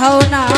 দেখাও না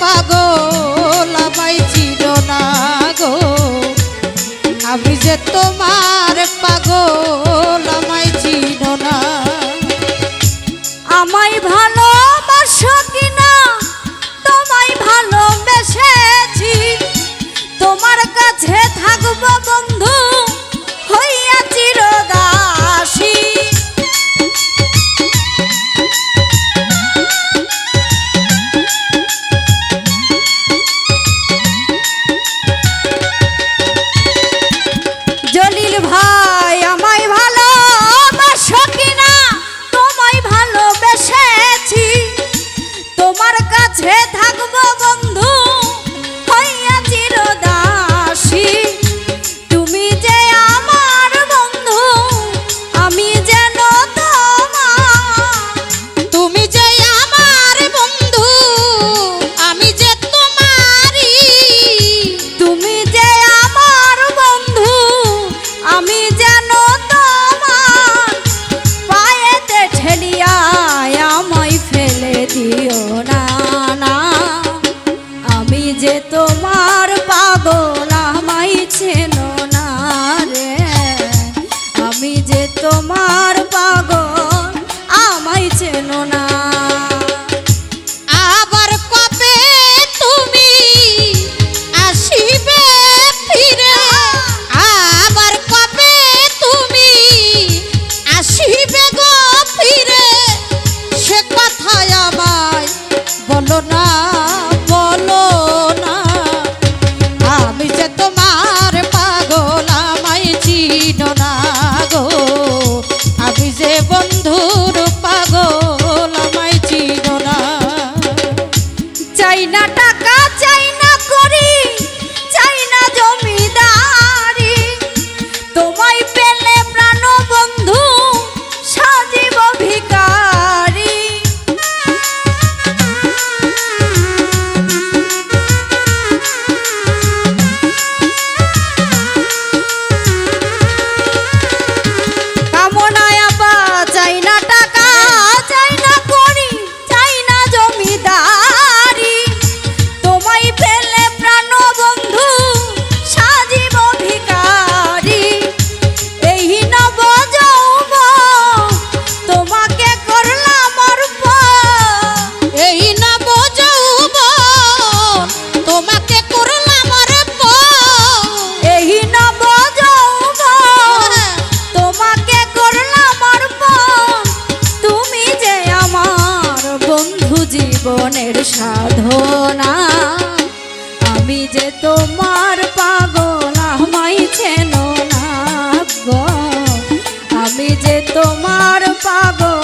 পাগল জীবনের সাধনা। আমি যে তোমার পাগল আমাই চেন না গো। আমি যে তোমার পাগল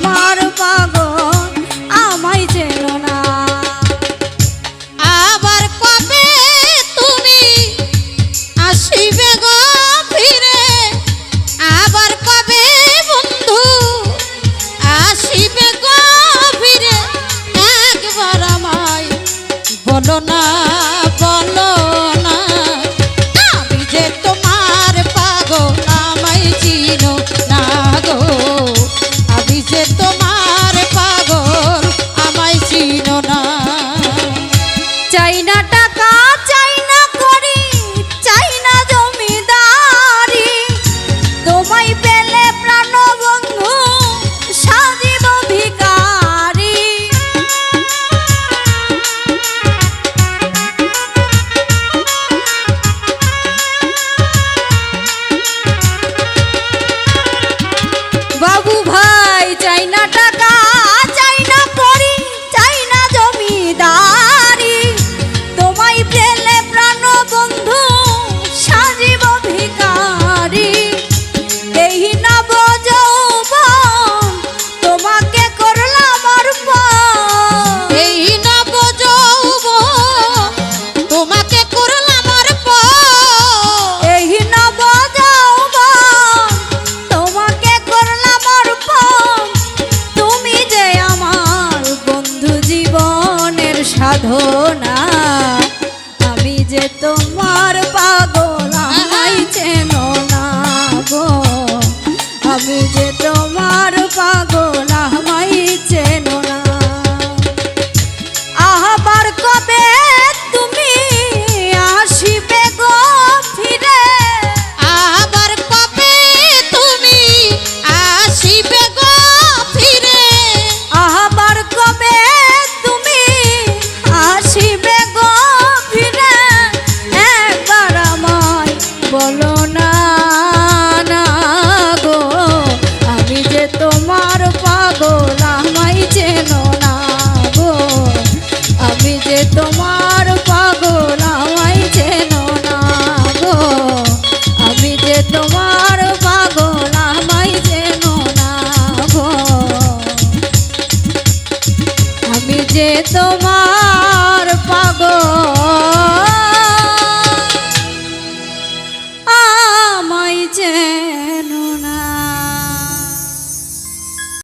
সাধনা আমি যে তো তোমার